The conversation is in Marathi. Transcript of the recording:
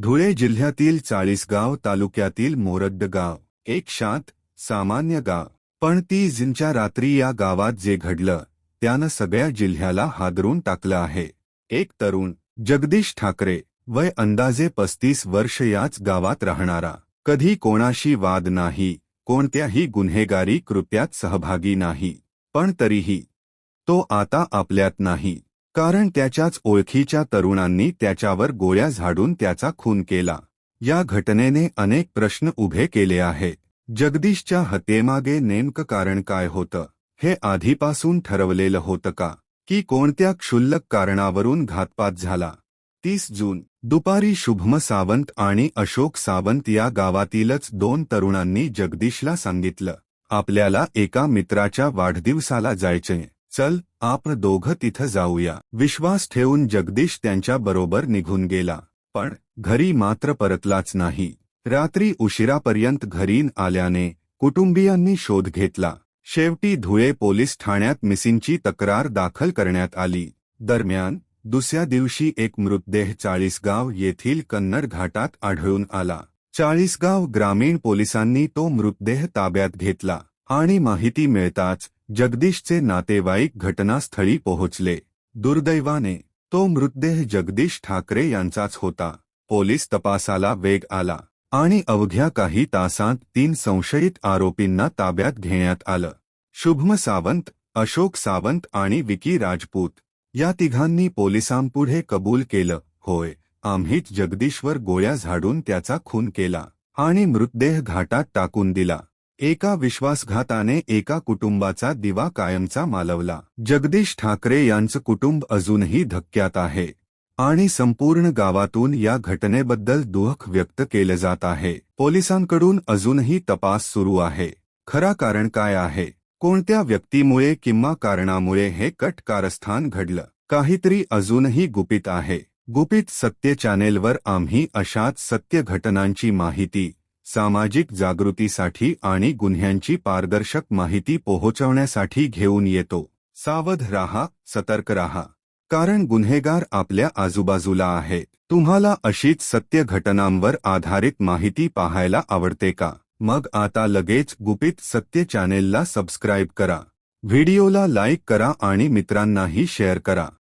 धुळे जिल्ह्यातील चाळीसगाव तालुक्यातील मोरड्ड गाव एक शांत सामान्य गाव. पण ती जिंच्या रात्री या गावात जे घडलं त्यानं सगळ्या जिल्ह्याला हादरून टाकलं आहे. एक तरुण जगदीश ठाकरे वय अंदाजे पस्तीस वर्ष याच गावात राहणारा. कधी कोणाशी वाद नाही कोणत्याही गुन्हेगारी कृत्यात सहभागी नाही. पण तरीही तो आता आपल्यात नाही. कारण त्याच्याच ओळखीच्या तरुणांनी त्याच्यावर गोळ्या झाडून त्याचा खून केला. या घटनेने अनेक प्रश्न उभे केले आहे. जगदीशच्या हत्येमागे नेमकं कारण काय होतं? हे आधीपासून ठरवलेलं होतं का? की कोणत्या क्षुल्लक कारणावरून घातपात झाला? तीस जून दुपारी शुभम सावंत आणि अशोक सावंत या गावातीलच दोन तरुणांनी जगदीशला सांगितलं आपल्याला एका मित्राच्या वाढदिवसाला जायचे चल आपण दोघं तिथं जाऊया. विश्वास ठेवून जगदीश त्यांच्या बरोबर निघून गेला. पण घरी मात्र परतलाच नाही. रात्री उशिरापर्यंत घरी आल्याने कुटुंबियांनी शोध घेतला. शेवटी धुळे पोलीस ठाण्यात मिसिंगची तक्रार दाखल करण्यात आली. दरम्यान दुसऱ्या दिवशी एक मृतदेह चाळीसगाव येथील कन्नड घाटात आढळून आला. चाळीसगाव ग्रामीण पोलिसांनी तो मृतदेह ताब्यात घेतला आणि माहिती मिळताच जगदीशचे नातेवाईक घटनास्थळी पोहोचले. दुर्दैवाने तो मृतदेह जगदीश ठाकरे यांचाच होता. पोलीस तपासाला वेग आला आणि अवघ्या काही तासांत तीन संशयित आरोपींना ताब्यात घेण्यात आलं. शुभम सावंत अशोक सावंत आणि विकी राजपूत या तिघांनी पोलिसांपुढे कबूल केलं. होय आम्हीच जगदीशवर गोळ्या झाडून त्याचा खून केला आणि मृतदेह घाटात टाकून दिला. एका विश्वासघाताने एका कुटुंबाचा दिवा कायमचा मालवला. जगदीश ठाकरे यांचं कुटुंब अजूनही धक्क्यात आहे. आणि संपूर्ण गावातून या घटनेबद्दल दुःख व्यक्त केले जात आहे. पोलिसांकडून अजूनही तपास सुरू आहे. खरा कारण काय आहे? कोणत्या व्यक्तीमुळे किंवा कारणामुळे हे कट कारस्थान घडलं? काहीतरी अजूनही गुपित आहे. गुपित सत्य चॅनेलवर आम्ही अशाच सत्य घटनांची माहिती सामाजिक जागृतीसाठी आणि गुन्ह्यांची पारदर्शक माहिती पोहोचवण्यासाठी घेऊन येतो. सावध राहा सतर्क राहा. कारण गुन्हेगार आपल्या आजूबाजूला आहे. तुम्हाला अशीच सत्य घटनांवर आधारित माहिती पाहायला आवडते का? मग आता लगेच गुपित सत्य चॅनेलला सबस्क्राईब करा. व्हिडिओला लाईक करा आणि मित्रांनाही शेअर करा.